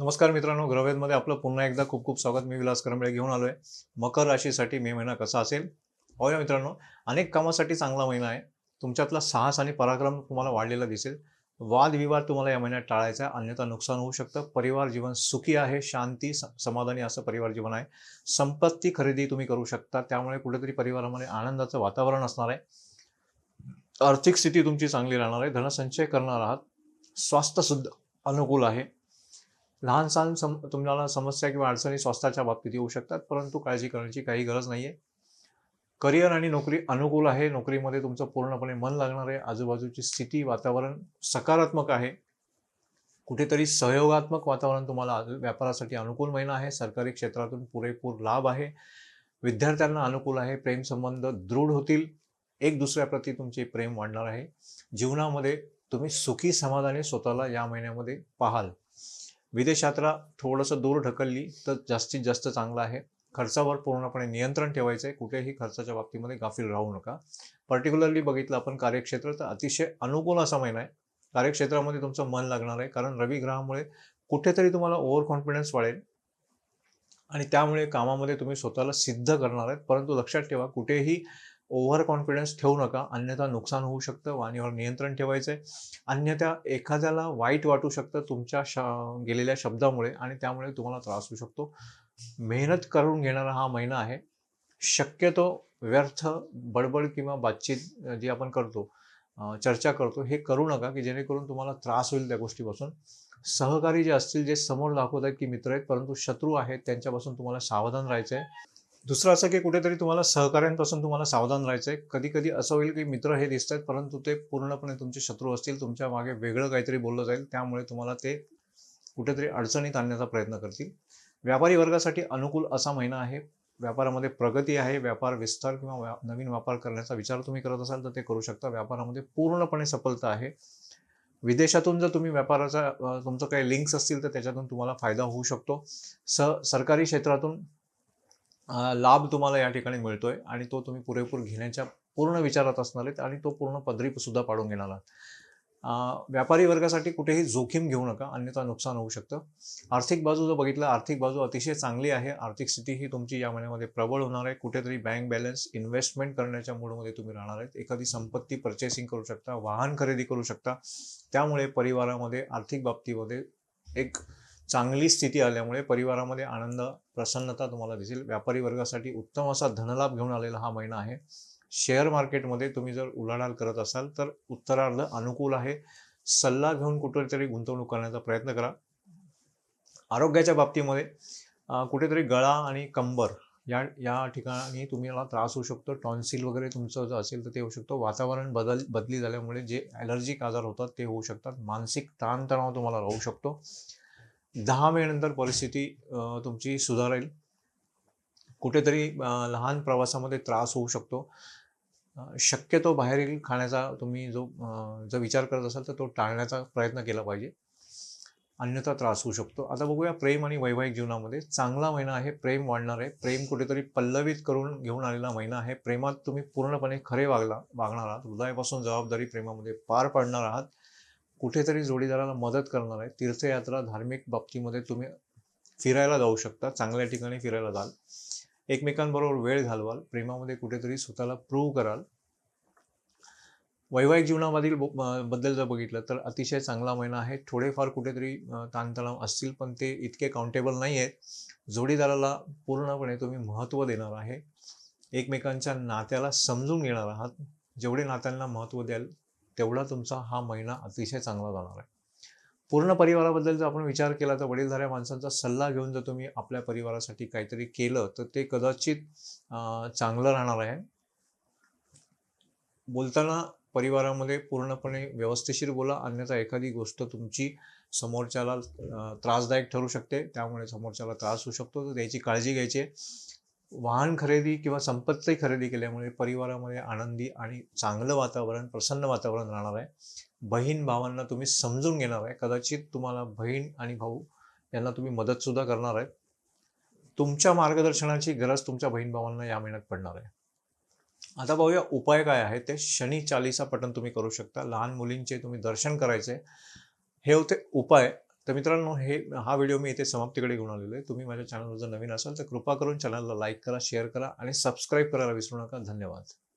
नमस्कार मित्रांनो ग्रहवेदमध्ये आपलं पुन्हा एकदा खूप खूप स्वागत. मी विलास करंबळे घेऊन आहे मकर राशीसाठी मे महिना कसा असेल? पाहूया मित्रांनो. अनेक कामासाठी चांगला महिना आहे. तुमच्यातला साहस आणि पराक्रम तुम्हाला वाढलेला दिसेल. वादविवाद तुम्हाला या महिन्यात टाळायचा आहे. अन्यथा नुकसान होऊ शकतं. परिवार जीवन सुखी आहे. शांती स- समाधानी असं परिवार जीवन आहे. संपत्ती खरेदी तुम्ही करू शकता. त्यामुळे कुठेतरी परिवारामध्ये आनंदाचं वातावरण असणार आहे. आर्थिक स्थिती तुमची चांगली राहणार आहे. धनसंचय करणार आहात. स्वास्थ्य सुद्धा अनुकूल आहे. लहान सहान सम तुम्हाला समस्या किंवा अडचणी स्वस्ताच्या बाबतीत येऊ शकतात परंतु काळजी करण्याची काही गरज नाही आहे करिअर आणि नोकरी अनुकूल आहे नोकरीमध्ये तुमचं पूर्णपणे मन लागणार आहे आजूबाजूची स्थिती वातावरण सकारात्मक आहे. कुठेतरी सहयोगात्मक वातावरण तुम्हाला आज- व्यापारासाठी अनुकूल महिना आहे सरकारी क्षेत्रातून पुरेपूर लाभ आहे विद्यार्थ्यांना अनुकूल आहे प्रेमसंबंध दृढ होतील एक दुसऱ्याप्रती तुमचे प्रेम वाढणार आहे. जीवनामध्ये तुम्ही सुखी समाधानी स्वतःला या महिन्यामध्ये पाहाल. विदेशयात्रा थोडंसं दूर ढकलली तर जास्तीत जास्त चांगलं आहे. खर्चावर पूर्णपणे नियंत्रण ठेवायचं आहे कुठेही खर्चाच्या बाबतीमध्ये गाफील राहू नका. पर्टिक्युलरली बघितलं आपण कार्यक्षेत्र तर अतिशय अनुकूल असा महिना आहे. कार्यक्षेत्रामध्ये तुमचं मन लागणार आहे. कारण रवी ग्रहामुळे कुठेतरी तुम्हाला ओव्हर कॉन्फिडन्स वाढेल. आणि त्यामुळे कामामध्ये तुम्ही स्वतःला सिद्ध करणार आहेत. परंतु लक्षात ठेवा कुठेही ओव्हर कॉन्फिडन्स ठेवू नका. अन्यथा नुकसान होऊ शकतं वाणीवर नियंत्रण ठेवायचं आहे अन्यथा एखाद्याला वाईट वाटू शकतं तुमच्या श गेलेल्या शब्दामुळे आणि त्यामुळे तुम्हाला त्रास होऊ शकतो. मेहनत करून घेणारा हा महिना आहे. शक्यतो व्यर्थ बडबड किंवा बातचीत जी आपण करतो चर्चा करतो हे करू नका की जेणेकरून तुम्हाला त्रास होईल त्या गोष्टीपासून. सहकारी जे असतील जे समोर दाखवत आहेत की मित्र आहेत परंतु शत्रू आहेत त्यांच्यापासून तुम्हाला सावधान राहायचं आहे दुसरं असं की कुठेतरी तुम्हाला सहकाऱ्यांपासून तुम्हाला सावधान राहायचं आहे कधी कधी असं होईल की मित्र हे दिसत आहेत परंतु ते पूर्णपणे तुमचे शत्रू असतील तुमच्या मागे वेगळं काहीतरी बोललं जाईल त्यामुळे तुम्हाला ते कुठेतरी अडचणीत आणण्याचा प्रयत्न करतील. व्यापारी वर्गासाठी अनुकूल असा महिना आहे. व्यापारामध्ये प्रगती आहे व्यापार विस्तार किंवा व्या- नवीन व्यापार करण्याचा विचार तुम्ही करत असाल तर ते करू शकता. व्यापारामध्ये पूर्णपणे सफलता आहे. विदेशातून जर तुम्ही व्यापाराचा तुमचं काही लिंक्स असतील तर त्याच्यातून तुम्हाला फायदा होऊ शकतो. स सरकारी क्षेत्रातून लाभ तुम्हाला या ठिकाणी मिळतोय आणि तो तुम्ही पुरेपूर घेण्याच्या पूर्ण विचारात असणार आहेत आणि तो पूर्ण पदरी सुद्धा पाडून घेणार आहात. व्यापारी वर्गासाठी कुठेही जोखीम घेऊ नका अन्यथा नुकसान होऊ शकतं. आर्थिक बाजू जर बघितलं आर्थिक बाजू अतिशय चांगली आहे. आर्थिक स्थिती ही तुमची या महिन्यामध्ये प्रबळ होणार आहे. कुठेतरी बँक बॅलन्स इन्व्हेस्टमेंट करण्याच्या मूडमध्ये तुम्ही राहणार आहेत. एखादी संपत्ती परचेसिंग करू शकता वाहन खरेदी करू शकता. त्यामुळे परिवारामध्ये आर्थिक बाबतीमध्ये एक चांगली स्थिती आल्यामुळे परिवारामध्ये आनंद प्रसन्नता तुम्हाला दिसेल. व्यापारी वर्गासाठी उत्तम असा धनलाभ घेऊन आलेला हा महिना आहे. शेअर मार्केटमध्ये तुम्ही जर उलाढाल करत असाल तर उत्तरार्ध अनुकूल आहे. सल्ला घेऊन कुठेतरी गुंतवणूक करण्याचा प्रयत्न करा. आरोग्याच्या बाबतीमध्ये कुठेतरी गळा आणि कंबर या या ठिकाणी तुम्हाला त्रास होऊ शकतो. टॉन्सिल वगैरे तुमचं जर असेल तर ते होऊ शकतो. वातावरण बदल बदली झाल्यामुळे जे ॲलर्जिक आजार होतात ते होऊ शकतात. मानसिक ताणतणाव तुम्हाला राहू शकतो. दहा नंतर परिस्थिती तुमची सुधारेल. कुठेतरी लहान प्रवासामध्ये त्रास होऊ शकतो. शक्यतो बाहेरील खाण्याचा तुम्ही जो जर विचार करत असाल तर तो टाळण्याचा प्रयत्न केला पाहिजे. अन्यथा त्रास होऊ शकतो. आता बघूया प्रेम आणि वैवाहिक जीवनामध्ये चांगला महिना आहे प्रेम वाढणार आहे. प्रेम कुठेतरी पल्लवित करून घेऊन आलेला महिना आहे. प्रेमात तुम्ही पूर्णपणे खरे वागला वागणार आहात. हृदयापासून जबाबदारी प्रेमामध्ये पार पाडणार आहात. कुठेतरी जोडीदाराला मदत करणार आहे. तीर्थयात्रा धार्मिक बाबतीमध्ये तुम्ही फिरायला जाऊ शकता. चांगल्या ठिकाणी फिरायला जाल. एकमेकांबरोबर वेळ घालवाल. प्रेमामध्ये कुठेतरी स्वतःला प्रूव्ह कराल. वैवाहिक जीवनामधील ब- बद्दल जर बघितलं तर अतिशय चांगला महिना आहे. थोडेफार कुठेतरी ताणतणाव असतील पण ते इतके काउंटेबल नाही आहेत जोडीदाराला पूर्णपणे तुम्ही महत्त्व देणार आहे. एकमेकांच्या नात्याला समजून घेणार आहात. जेवढे नात्यांना महत्त्व द्याल तेवढा तुमचा हा महिना अतिशय चांगला जाणार आहे. पूर्ण परिवाराबद्दल जर आपण विचार केला तर वडीलधाऱ्या माणसांचा सल्ला घेऊन जर तुम्ही आपल्या परिवारासाठी काहीतरी केलं तर ते कदाचित चांगलं राहणार आहे. बोलताना परिवारामध्ये पूर्णपणे व्यवस्थेशीर बोला अन्यथा एखादी गोष्ट तुमची समोरच्याला त्रासदायक ठरू शकते. त्यामुळे समोरच्याला त्रास होऊ शकतो. तर त्याची काळजी घ्यायची आहे. वाहन खरेदी किंवा संपत्ती खरेदी केल्यामुळे परिवारामध्ये आनंदी आणि चांगलं वातावरण प्रसन्न वातावरण राहणार आहे. बहीण भावांना तुम्ही समजून घेणार आहे. कदाचित तुम्हाला बहीण आणि भाऊ यांना तुम्ही मदतसुद्धा करणार आहे. तुमच्या मार्गदर्शनाची गरज तुमच्या बहीण भावांना या महिन्यात पडणार आहे. आता पाहूया उपाय काय आहे ते शनी चालीसा पठण तुम्ही करू शकता. लहान मुलींचे तुम्ही दर्शन करायचे. हे होते उपाय. तर मित्रांनो हे हा व्हिडिओ मी इथे समाप्तीकडे घेऊन आलेलो आहे. तुम्ही माझ्या चॅनलवर जर नवीन असाल तर कृपा करून चॅनलला लाईक करा शेअर करा आणि सबस्क्राईब करायला विसरू नका. धन्यवाद.